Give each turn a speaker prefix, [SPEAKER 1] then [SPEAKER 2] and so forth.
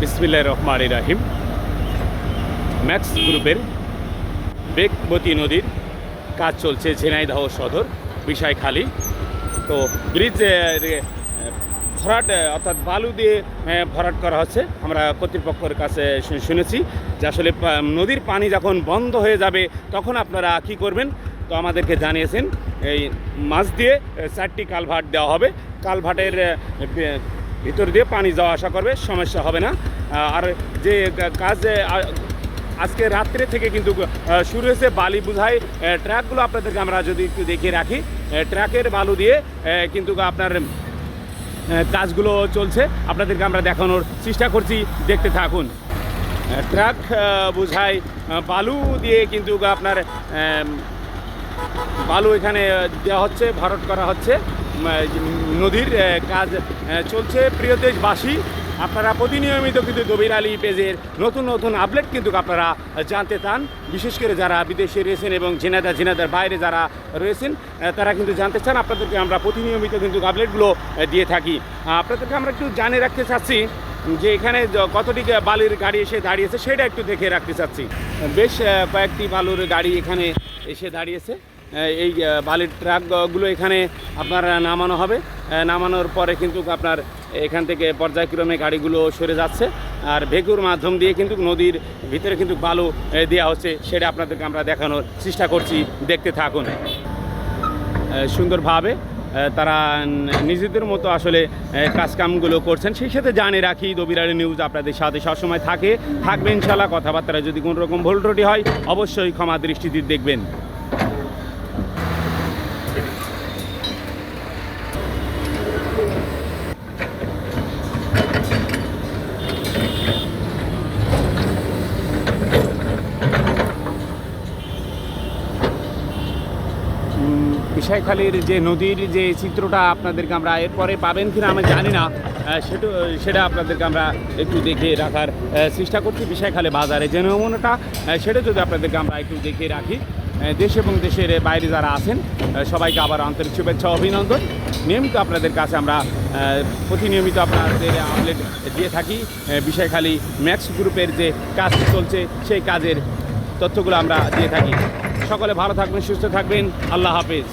[SPEAKER 1] বিসমিল্লাহ রহমান রাহিম। ম্যাক্স গ্রুপের বেগবতী নদীর কাজ চলছে ঝিনাইদহ সদর, বিষয়খালী। তো ব্রিজ ভরাট অর্থাৎ বালু দিয়ে ভরাট করা হচ্ছে। আমরা কর্তৃপক্ষের কাছে শুনেছি যে আসলে নদীর পানি যখন বন্ধ হয়ে যাবে, তখন আপনারা কি করবেন? তো আমাদেরকে জানিয়েছেন, এই মাছ দিয়ে চারটি কালভার্ট দেওয়া হবে। কালভার্টের ভিতর দিয়ে পানি যাওয়া আসা করবে সমস্যা হবে না। আর যে কাজ আজকে রাত্রে থেকে কিন্তু শুরু হয়েছে বালি বোঝাই আহ, ট্রাকগুলো আপনাদেরকে আমরা যদি একটু দেখিয়ে রাখি আহ, ট্রাকের বালু দিয়ে কিন্তু আপনার কাজগুলো চলছে। আপনাদেরকে আমরা দেখানোর চেষ্টা করছি দেখতে থাকুন। ট্রাক বোঝাই বালু দিয়ে কিন্তু আপনার বালু এখানে দেওয়া হচ্ছে ভরট করা হচ্ছে। নদীর কাজ চলছে। প্রিয় দেশবাসী, আপনারা প্রতিনিয়মিত কিন্তু দবির আলী পেজের নতুন নতুন আপডেট কিন্তু আপনারা জানতে চান। বিশেষ করে যারা বিদেশে রয়েছেন এবং জেনাদা, জেনাদার বাইরে যারা রয়েছেন তারা কিন্তু জানতে চান। আপনাদেরকে আমরা প্রতিনিয়মিত কিন্তু আপডেটগুলো দিয়ে থাকি। আপনাদেরকে আমরা একটু জানিয়ে রাখতে চাচ্ছি যে এখানে কতটি বালির গাড়ি এসে দাঁড়িয়েছে সেটা একটু দেখে রাখতে চাচ্ছি। বেশ কয়েকটি বালুর গাড়ি এখানে এসে দাঁড়িয়েছে। এই বালির ট্রাকগুলো এখানে আপনার নামানো হবে। নামানোর পরে কিন্তু আপনার এখান থেকে পর্যায়ক্রমে গাড়িগুলো সরে যাচ্ছে। আর ভেগুর মাধ্যম দিয়ে কিন্তু নদীর ভিতরে কিন্তু বালু দেওয়া হচ্ছে, সেটা আপনাদেরকে আমরা দেখানোর চেষ্টা করছি। দেখতে থাকুন। সুন্দরভাবে তারা নিজেদের মতো আসলে কাজকামগুলো করছেন। সেই সাথে জানিয়ে রাখি, দবিরারি নিউজ আপনাদের সাথে সবসময় থাকে। থাকবে ইনশাল্লাহ কথাবার্তা যদি কোনো রকম ভুল হয়, অবশ্যই ক্ষমা দৃষ্টিতে দেখবেন। উম, বিষয়খালীর যে নদীর যে চিত্রটা আপনাদেরকে আমরা এরপরে পাবেন কিনা আমি জানি না সেটা সেটা আপনাদেরকে আমরা একটু দেখে রাখার চেষ্টা করছি বিষয়খালী বাজারে। যে নমুনাটা সেটা যদি আপনাদেরকে আমরা একটু দেখে রাখি দেশ এবং দেশের বাইরে যারা আছেন সবাইকে আবার আন্তরিক শুভেচ্ছা অভিনন্দন। নিয়মিত আপনাদের কাছে আমরা প্রতিনিয়মিত আপনাদের আপডেট দিয়ে থাকি বিষয়খালী ম্যাক্স গ্রুপের যে কাজ চলছে সেই কাজের তথ্যগুলো আমরা দিয়ে থাকি। সকলে ভালো থাকবেন সুস্থ থাকবেন। আল্লাহ হাফেজ।